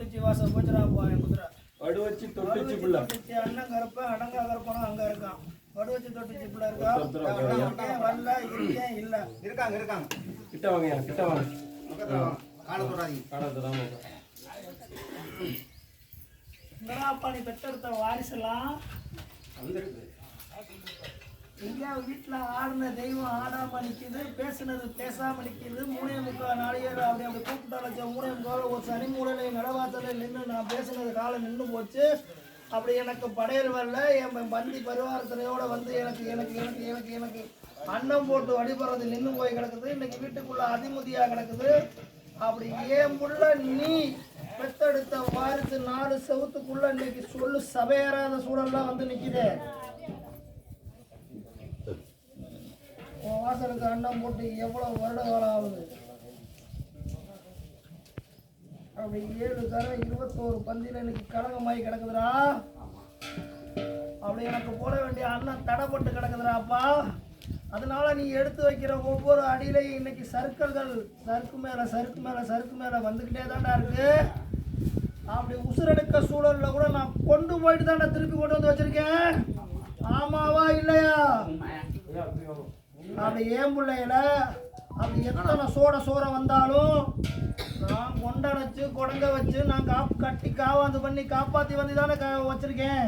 தொட்டுச்சு வாசல் போச்சுடாப்பா என் குதிரை. வடு வச்சு தொட்டுச்சு பிள்ளை. தொட்டுச்சு அண்ணன் கருப்பன் அடங்கா கருப்பனும் அங்க இருக்கான். வடுவச்சு தொட்டுச்சு பிள்ளை இருக்கா? வரல இருக்கேன் இல்ல. இருக்காங்க இருக்காங்க. கிட்ட வாங்க கிட்ட வாங்க. நீ பெற்றெடுத்த வாரிசெல்லாம். வந்துருக்கு. எங்கேயா வீட்டில் ஆடின தெய்வம் ஆடாமல் நிற்கிது பேசுனது பேசாமல் நிற்கிது மூணே முக்கால் நாளையர் அப்படி அப்படி கூப்பிட்டால மூணே முக்கால் ஒரு சனி மூலையில நடவாசல நின்று நான் பேசுனது காலம் நின்று போச்சு. அப்படி எனக்கு படையல் வரல. என் பந்தி பரிவாரத்தினையோட வந்து எனக்கு எனக்கு எனக்கு எனக்கு எனக்கு அன்னம் போட்டு வழிபடுறது நின்று போய் கிடக்குது. இன்னைக்கு வீட்டுக்குள்ள அதிமதியாக கிடக்குது. அப்படி ஏன் முள்ள நீ பெத்தெடுத்த வாரத்து நாலு செவத்துக்குள்ள இன்னைக்கு சொல்லு சபையேறாத சூழல்லாம் வந்து நிற்கிதே உன் வாசலுக்கு அண்ணன் போட்டு எவ்வளோ வருட காலம் ஆகுது அப்படி ஏழு தரம் இருபத்தோரு பந்தியில் எனக்கு கடகமாகி கிடக்குதுடா. அப்படி எனக்கு போட வேண்டிய அண்ணன் தடைப்பட்டு கிடக்குதுடாப்பா. அதனால நீ எடுத்து வைக்கிற ஒவ்வொரு அடியிலையும் இன்னைக்கு சர்க்கல்கள் சறுக்கு மேல சறுக்கு மேல சறுக்கு மேல வந்துக்கிட்டே தாண்டா இருக்கு. அப்படி உசுரெடுக்க சூழல்ல கூட நான் கொண்டு போயிட்டு தான்டா திருப்பி கொண்டு வந்து வச்சிருக்கேன். ஆமாவா இல்லையா? அப்படி ஏம்புள்ளையில அப்படி எத்தனை சோட சோற வந்தாலும் நான் கொண்டடைச்சு கொடங்க வச்சு நான் காப்பு கட்டி காவாந்து பண்ணி காப்பாத்தி வந்து தானே வச்சிருக்கேன்.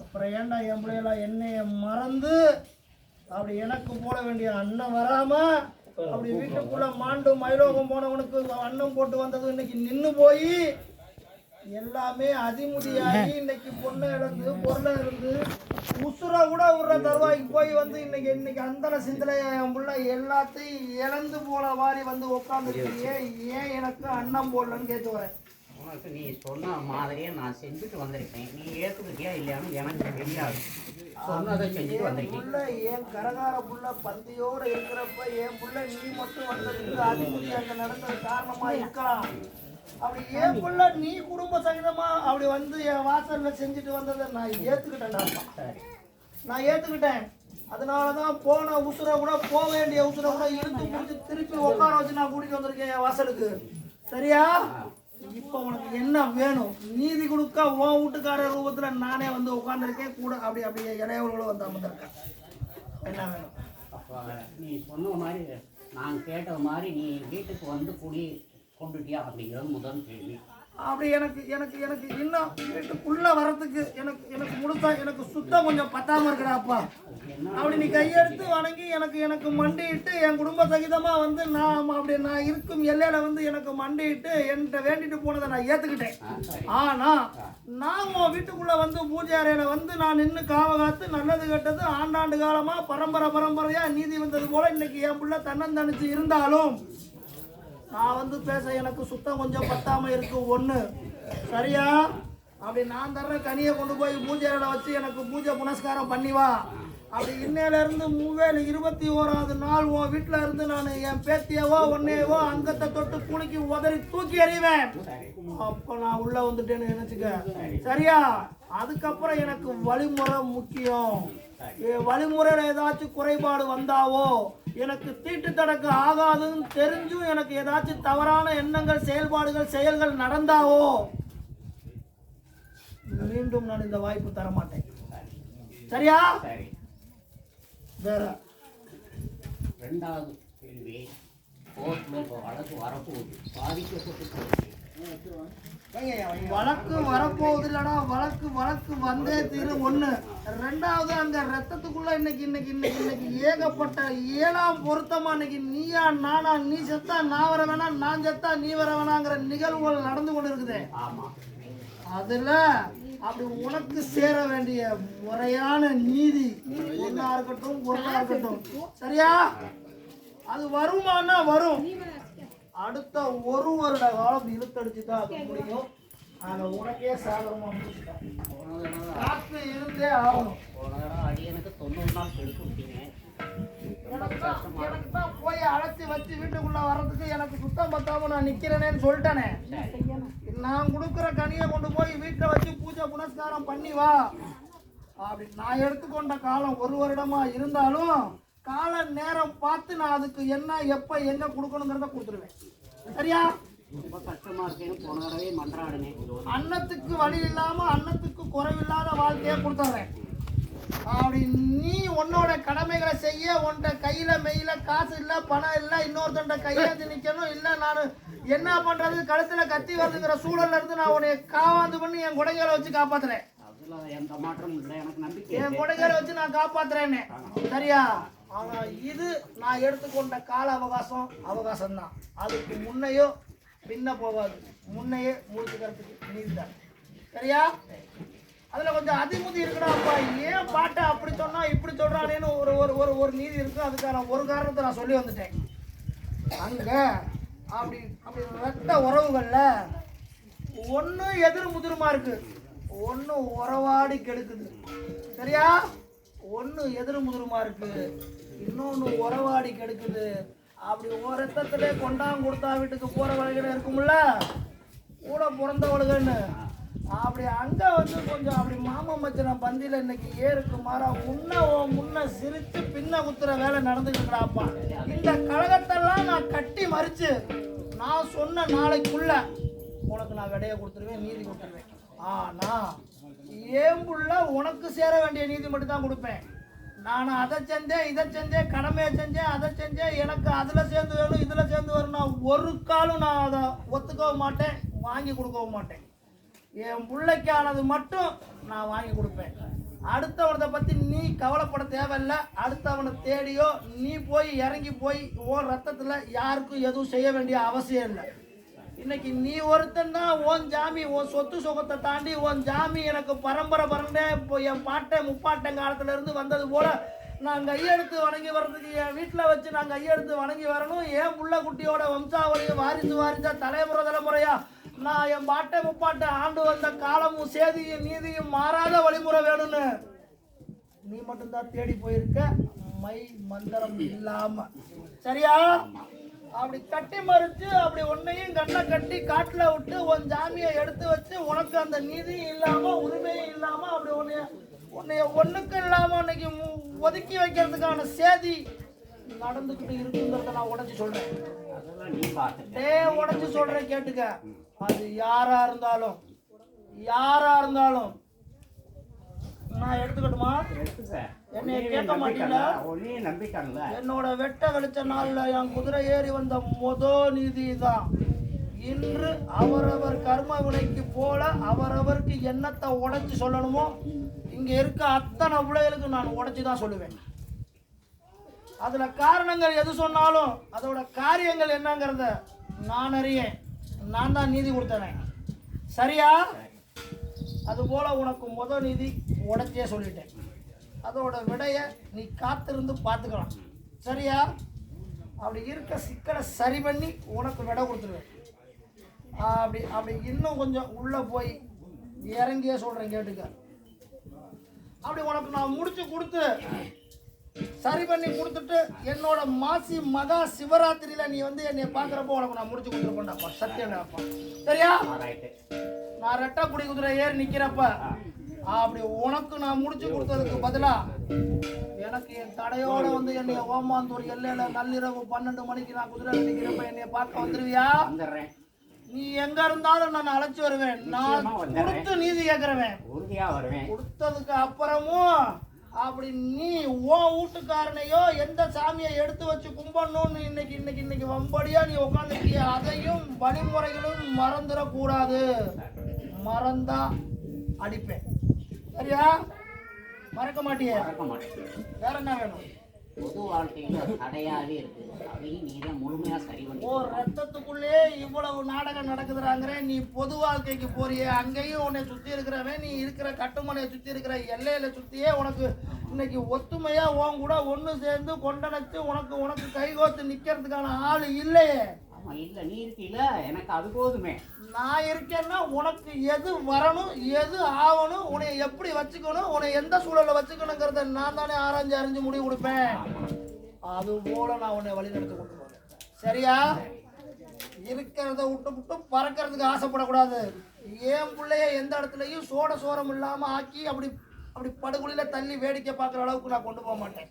அப்புறம் ஏன்டா என் பிள்ளைகளா என்னைய மறந்து அப்படி எனக்கு போட வேண்டிய அண்ணன் வராம அப்படி வீட்டுக்குள்ள மாண்டு மயிலோகம் போனவனுக்கு அன்னம் போட்டு வந்தது இன்னைக்கு நின்று போய் எல்லாமே அதிமுதியாகி இன்னைக்கு பொண்ணை இழந்து பொருளை இருந்து உசுரை கூட விடுற தருவாய்க்கு போய் வந்து இன்னைக்கு இன்னைக்கு அந்தன சிந்தனைய புள்ள எல்லாத்தையும் இழந்து போன மாதிரி வந்து உட்காந்துருக்கீங்க ஏன் எனக்கு அன்னம் போடலன்னு கேட்டு வரேன். உனக்கு நீ சொன்ன மாதிரியே நான் செஞ்சுட்டு வந்திருக்கேன். நீ ஏற்றுக்கிட்டியா இல்லையான்னு எனக்கு தெரியாது. சொன்னதை செஞ்சுட்டு வந்திருக்கேன். புள்ள என் கரகார புள்ள பந்தியோட இருக்கிறப்ப என் புள்ள நீ மட்டும் வந்ததுக்கு அதிமுதி அங்க நடந்தது காரணமா இருக்கலாம் அப்படி புள்ள நீ குடும்ப சகிதமா அப்படி வந்து என் வாசல்ல செஞ்சுட்டு வந்ததை நான் ஏத்துக்கிட்டேன்டா. சரி. நான் ஏத்துக்கிட்டேன். அதனால தான் போன உசுரை கூட போக வேண்டிய உசுரை கூட இழுத்து பிடிச்சி திருப்பி உட்கார வச்சு நான் கூட்டிட்டு வந்திருக்கேன் என் வாசலுக்கு. சரியா? இப்போ உனக்கு என்ன வேணும்? நீதி கொடுக்க உன் வீட்டுக்காரர் ரூபத்துல நானே வந்து உட்காந்துருக்கேன் கூட அப்படி அப்படியே இளையவர்களும் வந்து அமர்ந்திருக்கேன். என்ன வேணும்? அப்போ நீ சொன்ன மாதிரி நான் கேட்ட மாதிரி நீ வீட்டுக்கு வந்து குடி. கொண்டுட்டியா அப்படிங்கிறது முதல் கேள்வி. அப்படி எனக்கு எனக்கு எனக்கு இன்னும் வீட்டுக்குள்ள வரதுக்கு எனக்கு எனக்கு முழுசா எனக்கு சுத்தம் கொஞ்சம் பத்தாம இருக்கிறாப்பா. அப்படி நீ கையெடுத்து வணங்கி எனக்கு எனக்கு மண்டிட்டு என் குடும்ப சகிதமா வந்து நான் அப்படி நான் இருக்கும் எல்லையில வந்து எனக்கு மண்டிட்டு என்கிட்ட வேண்டிட்டு போனதை நான் ஏத்துக்கிட்டேன். ஆ, சரி. ஆனா நான் உன் வீட்டுக்குள்ள வந்து பூஜை அறையில வந்து நான் நின்று காவ காத்து நல்லது கெட்டது ஆண்டாண்டு காலமா பரம்பரை பரம்பரையா நீதி வந்தது போல இன்னைக்கு என் புள்ள தன்னந்தனிச்சு இருந்தாலும் நான் வந்து பேச எனக்கு சுத்தம் கொஞ்சம் பத்தாம இருக்கு. ஒண்ணு சரியா? அப்படி நான் தர்ற கனியை கொண்டு போய் பூஜை வச்சு எனக்கு பூஜை புனஸ்காரம் பண்ணி வா. அப்படி இன்னையில இருந்து மூவேலு இருபத்தி ஓராவது நாள் உன் வீட்டுல இருந்து நான் என் பேத்தியவோ ஒன்னையவோ அங்கத்தை தொட்டு குலுக்கி உதறி தூக்கி எறிவேன். அப்ப நான் உள்ள வந்துட்டேன்னு நினைச்சுக்க. சரியா? அதுக்கப்புறம் எனக்கு வழிமுறை முக்கியம். வழிமுறையில ஏதாச்சும் குறைபாடு வந்தாவோ எனக்கு தீட்டு தடக்கு ஆகாதுன்னு தெரிஞ்சும் எனக்கு ஏதாச்சும் தவறான எண்ணங்கள் செயல்பாடுகள் செயல்கள் நடந்தாவோ மீண்டும் நான் இந்த வாய்ப்பு தர மாட்டேன் சரியா? சரி. வேற. ரெண்டாவது கேள்வி வழக்கு வரப்போகுது. பாதிக்கப்பட்டு வழக்கு வரப்போகுது இல்லடா வழக்கு வழக்கு வந்தே தீரும். ஒண்ணு ரெண்டாவது அந்த ரத்தத்துக்குள்ள இன்னைக்கு இன்னைக்கு இன்னைக்கு இன்னைக்கு ஏகப்பட்ட ஏழாம் பொருத்தமா இன்னைக்கு நீயா நானா நீ செத்தா நான் வர வேணாம் நான் செத்தா நீ வர வேணாங்கிற நிகழ்வுகள் நடந்து கொண்டு இருக்குது ஆமாம் அதுல அப்படி உனக்கு சேர வேண்டிய முறையான நீதி ஒன்னா இருக்கட்டும் ஒன்னா இருக்கட்டும். சரியா? அது வருமானா வரும். அடுத்த ஒரு வருட காலம் இழுத்தடிச்சு தான் அது முடியும். ஆனா உனக்கே சாதகமா முடிச்சுட்டேன் காத்து இருந்தே ஆகணும். அடியனுக்கு தொண்ணூறு நாள் கெடுத்து விட்டீங்க. எனக்கு தான் எனக்கு தான் போய் அழைச்சி வச்சு வீட்டுக்குள்ள வர்றதுக்கு எனக்கு சுத்தம் பத்தாம நான் நிக்கிறேனேன்னு சொல்லிட்டேனே. நான் கொடுக்குற கனியை கொண்டு போய் வீட்டில் வச்சு பூஜை புனஸ்காரம் பண்ணி வா. அப்படி நான் எடுத்துக்கொண்ட காலம் ஒரு வருடமா இருந்தாலும் கால நேரம் பார்த்து நான் அதுக்கு என்ன எப்ப எங்க கொடுக்கணுங்கிறத கொடுத்துருவேன். சரியா? ரொம்ப கஷ்டமா இருக்குன்னு போன தடவை மன்றாடினேன். அன்னத்துக்கு வழி இல்லாம அன்னத்துக்கு குறைவில்லாத வாழ்க்கையை கொடுத்துட்றேன் அப்படி நீ உன்னோட கடமைகளை செய்ய உன்கிட்ட கையில மெயில காசு இல்ல பணம் இல்ல இன்னொருத்தன்ட்ட கையேந்தி நிக்கணும் இல்ல நான் என்ன பண்றது கழுத்துல கத்தி வருதுங்கிற சூழல்ல இருந்து நான் உன்னை காவாந்து பண்ணி என் குடைகளை வச்சு காப்பாத்துறேன். எந்த மாற்றமும் இல்லை. எனக்கு நம்பிக்கை என். குடைகளை வச்சு நான் காப்பாத்துறேன்னு. சரியா? ஆனா இது நான் எடுத்துக்கொண்ட கால அவகாசம் அவகாசம் தான் அதுக்கு முன்னையோ பின்ன போகாது. முன்னையே முடிச்சுக்கிறதுக்கு நீதிதான் சரியா? அதுல கொஞ்சம் அதிமுதி இருக்கடாப்பா ஏன் பாட்டை அப்படி சொன்னா இப்படி சொல்றானேன்னு ஒரு ஒரு ஒரு ஒரு நீதி இருக்கு. அதுக்கான ஒரு காரணத்தை நான் சொல்லி வந்துட்டேன். அங்க அப்படி அப்படி ரத்த உறவுகள்ல ஒன்று எதிர் முதிருமா இருக்கு. ஒன்று உறவாடி கெடுக்குது. சரியா? ஒன்று எதிர் முதிருமா இருக்குது இன்னொன்னு உறவாடி கெடுக்குது. அப்படி ஒரு கொண்டாம் கொடுத்தா வீட்டுக்கு போற வழிகள் இருக்கும்ல? கூட பிறந்தவளுகன்னு. அப்படி அங்க வந்து கொஞ்சம் அப்படி மாமா மச்சன பந்தியில இன்னைக்கு ஏறுக்கு மாறா முன்ன ஓ- முன்ன சிரித்து பின்ன குத்துற வேலை நடந்துக்கிட்டாப்பா இந்த கழகத்தெல்லாம் நான் கட்டி மறிச்சு நான் சொன்ன நாளைக்குள்ள உனக்கு நான் விடைய கொடுத்துருவேன் நீதி கொடுத்துருவேன். ஆனா ஏன் புள்ள உனக்கு சேர வேண்டிய நீதி மட்டும் தான் கொடுப்பேன். நான் அதை செஞ்சேன் இதை செஞ்சேன் கடமையை செஞ்சேன் அதை செஞ்சேன் எனக்கு அதில் சேர்ந்து வேணும் இதில் சேர்ந்து வரணும் நான் ஒரு காலும் நான் அதை ஒத்துக்கவும் மாட்டேன் வாங்கி கொடுக்கவும் மாட்டேன். என் பிள்ளைக்கானது மட்டும் நான் வாங்கி கொடுப்பேன். அடுத்தவனத்தை பற்றி நீ கவலைப்பட தேவையில்ல. அடுத்தவனை தேடியோ நீ போய் இறங்கி போய் ஓ ரத்தத்தில் யாருக்கும் எதுவும் செய்ய வேண்டிய அவசியம் இல்லை. இன்னைக்கு நீ ஒருத்தன் தான் ஓன் ஜாமி உன் சொத்து சுகத்தை தாண்டி உன் ஜாமி எனக்கு பரம்பரை பரண்டே இப்போ என் பாட்டை முப்பாட்டன் காலத்துல இருந்து வந்தது போல நான் கையெடுத்து வணங்கி வர்றதுக்கு என் வீட்டில் வச்சு நான் கையெடுத்து வணங்கி வரணும். என் புள்ள குட்டியோட வம்சாவளியை வாரிசு வாரிசா தலைமுறை தலைமுறையா நான் என் பாட்டை முப்பாட்டை ஆண்டு வந்த காலமும் சேதியும் நீதியும் மாறாத வழிமுறை வேணும்னு. நீ மட்டும்தான் தேடி போயிருக்க. மை மந்திரம் இல்லாம. சரியா? அப்படி கட்டி மறிச்சு அப்படி உன்னையும் கண்ணை கட்டி காட்டுல விட்டு உன் ஜாமியை எடுத்து வச்சு உனக்கு அந்த நிதியும் இல்லாம உரிமையும் இல்லாம அப்படி உன்னைய உன்னைய ஒண்ணுக்கு இல்லாம உன்னைக்கு மு- ஒதுக்கி வைக்கிறதுக்கான சேதி நடந்துக்கிட்டு இருக்குங்கிறத நான் உடைச்சு சொல்றேன். டே உடைச்சு சொல்றேன் கேட்டுக்க. அது யாரா இருந்தாலும் யாரா இருந்தாலும் நான் எடுத்துக்கட்டுமா? உன்னையே கேட்க மாட்டீங்களா? உன்னையே நம்பிட்டான்ல என்னோட வெட்ட வெளிச்ச நாள்ல என் குதிரை ஏறி வந்த மொத நீதி தான் இன்று அவரவர் கர்ம வினைக்கு போல அவரவருக்கு எண்ணத்தை உடைச்சு சொல்லணுமோ இங்க இருக்க அத்தனை பிள்ளைகளுக்கு நான் உடைச்சு தான் சொல்லுவேன். அதுல காரணங்கள் எது சொன்னாலும் அதோட காரியங்கள் என்னங்கிறத நான் அறியேன். நான் தான் நீதி கொடுத்தவன். சரியா? அதுபோல் உனக்கு முத நிதி உடச்சே சொல்லிட்டேன். அதோட விடையை நீ காத்திருந்து பார்த்துக்கலாம். சரியா? அப்படி இருக்க சிக்கலை சரி பண்ணி உனக்கு விடை கொடுத்துருவேன். அப்படி அப்படி இன்னும் கொஞ்சம் உள்ளே போய் இறங்கியே சொல்கிறேன் கேட்டுக்க. அப்படி உனக்கு நான் முடிச்சு கொடுத்து சரி பண்ணி கொடுத்துட்டு என்னோட மாசி மகா சிவராத்திரியில் நீ வந்து என்னை பார்க்குறப்போ உனக்கு நான் முடிச்சு கொடுத்துருப்பேன்டாப்பா சத்தியம்டாப்பா சரியா? ரைட்டு நான் ரெட்டக்குடி குதிரை ஏறி நிக்கிறப்ப அப்படி உனக்கு நான் முடிச்சு கொடுத்ததுக்கு பதிலா எனக்கு என் தடையோட வந்து என்னைய ஓமாந்தூர் எல்லையில நள்ளிரவு பன்னெண்டு மணிக்கு நான் குதிரை நிக்கிறப்ப என்னைய பார்க்க வந்துருவியா? நீ எங்க இருந்தாலும் நான் அழைச்சு வருவேன். நான். கொடுத்து நீதி உறுதியா வருவேன். கொடுத்ததுக்கு அப்புறமும் அப்படி நீ உன் வீட்டுக்காரனையோ எந்த சாமியை எடுத்து வச்சு கும்பிடணும்னு இன்னைக்கு இன்னைக்கு இன்னைக்கு வம்படியா நீ உட்காந்துருக்கிய அதையும் வழிமுறைகளும் மறந்துடக்கூடாது. மறந்தா அடிப்பேன். சரியா? மறக்க மாட்டியே? மறக்க மாட்டேன். வேற என்ன வேணும்? பொது வாழ்க்கையில தடையாவே அதையும் நீ தான் முழுமையா சரி பண்ணி ஓ ரத்தத்துக்குள்ளே இவ்வளவு நாடகம் நடக்குதுறாங்கிற நீ பொது வாழ்க்கைக்கு போறியே. அங்கேயும் உன்னை சுத்தி இருக்கிறவன் நீ இருக்கிற கட்டுமனையை சுத்தி இருக்கிற எல்லையில சுத்தியே உனக்கு இன்னைக்கு ஒத்துமையா உன் கூட ஒண்ணு சேர்ந்து கொண்டனைச்சு உனக்கு உனக்கு கைகோத்து நிக்கிறதுக்கான ஆள் இல்லையே. இல்ல நீ இருக்கீல எனக்கு அது போதுமே. நான் இருக்கேன்னா உனக்கு எது வரணும் எது ஆகணும் உன்னை எப்படி வச்சுக்கணும் உன்னை எந்த சூழல்ல வச்சுக்கணுங்கிறத நான் தானே ஆராய்ஞ்சு அறிஞ்சு முடிவு கொடுப்பேன். அது போல நான் உன்னை வழிநடத்தி கொண்டு போறேன் சரியா? இருக்கிறத விட்டு விட்டு பறக்கிறதுக்கு ஆசைப்படக்கூடாது. என் பிள்ளைய எந்த இடத்துலையும் சோட சோரம் இல்லாம ஆக்கி அப்படி அப்படி படுகொலியில் தள்ளி வேடிக்கை பார்க்குற அளவுக்கு நான் கொண்டு போக மாட்டேன்.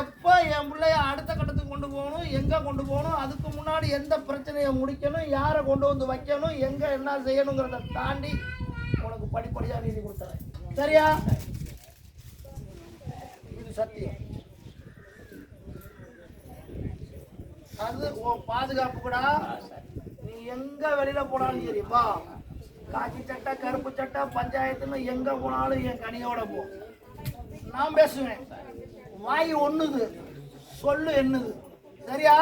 எப்போ என் பிள்ளைய அடுத்த கட்டத்துக்கு கொண்டு போகணும்? எங்கே கொண்டு போகணும்? அதுக்கு முன்னாடி எந்த பிரச்சனையை முடிக்கணும்? யாரை கொண்டு வந்து வைக்கணும்? எங்கே என்ன செய்யணுங்கிறத தாண்டி உனக்கு படிப்படியாக நீதி கொடுத்துறேன். சரியா? இது சத்தியம். அது உன் பாதுகாப்பு கூட. நீ எங்க வெளியில போனாலும் சரி வா. காக்கி சட்டை கருப்பு சட்டை பஞ்சாயத்துன்னு எங்க போனாலும் என் கனியோட போ. நான் பேசுவேன். வாய் ஒண்ணுது சொல்லு என்னது? சரியா?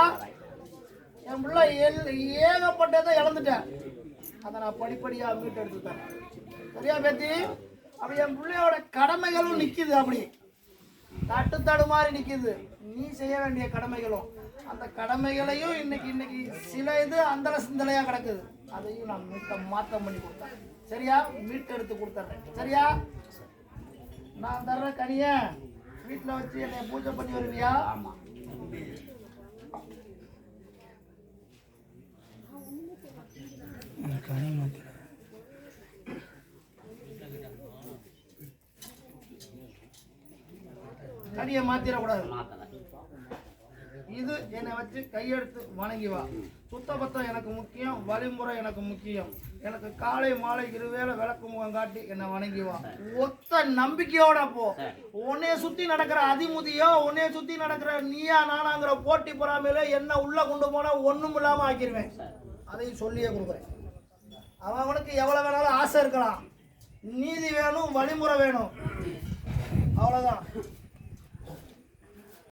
என் பிள்ளை எல் ஏகப்பட்டதை இழந்துட்டேன். அதை நான் படிப்படியா மீட்டு எடுத்துட்டேன் சரியா பேத்தி? அப்படி என் பிள்ளையோட கடமைகளும் நிக்குது அப்படி. தட்டு தடுமாறி நிக்குது. நீ செய்ய வேண்டிய கடமைகளும். அந்த கடமைகளையும் இன்னைக்கு இன்னைக்கு சில இது அந்தல சிந்தலையா கிடக்குது. அதையும் நான் மீட்ட மாற்றம் பண்ணி கொடுத்தேன். சரியா? மீட்டெடுத்து கொடுத்துட்றேன். சரியா? நான் தர்ற கனியை வீட்டில் வச்சு என்னை பூஜை பண்ணி வருவியா? ஆமா. கனியை மாத்திரக்கூடாது இது என்னை வச்சு கையெடுத்து வணங்கி வா. சுத்தபத்தம் எனக்கு முக்கியம் வழிமுறை எனக்கு முக்கியம். எனக்கு காலை மாலை இருவேளை விளக்கு முகம் காட்டி என்னை வணங்கிவான் ஒத்த நம்பிக்கையோட போ. உன்னைய சுத்தி நடக்கிற அதிமுதியோ உன்னைய சுத்தி நடக்கிற நீயா நானாங்கிற போட்டி பொறாமையில என்ன உள்ள கொண்டு போனா ஒண்ணும் இல்லாம ஆக்கிடுவேன் அதையும் சொல்லியே கொடுக்குறேன். அவன் அவனுக்கு எவ்வளவு வேணாலும் ஆசை இருக்கலாம். நீதி வேணும் வழிமுறை வேணும். அவ்வளவுதான்.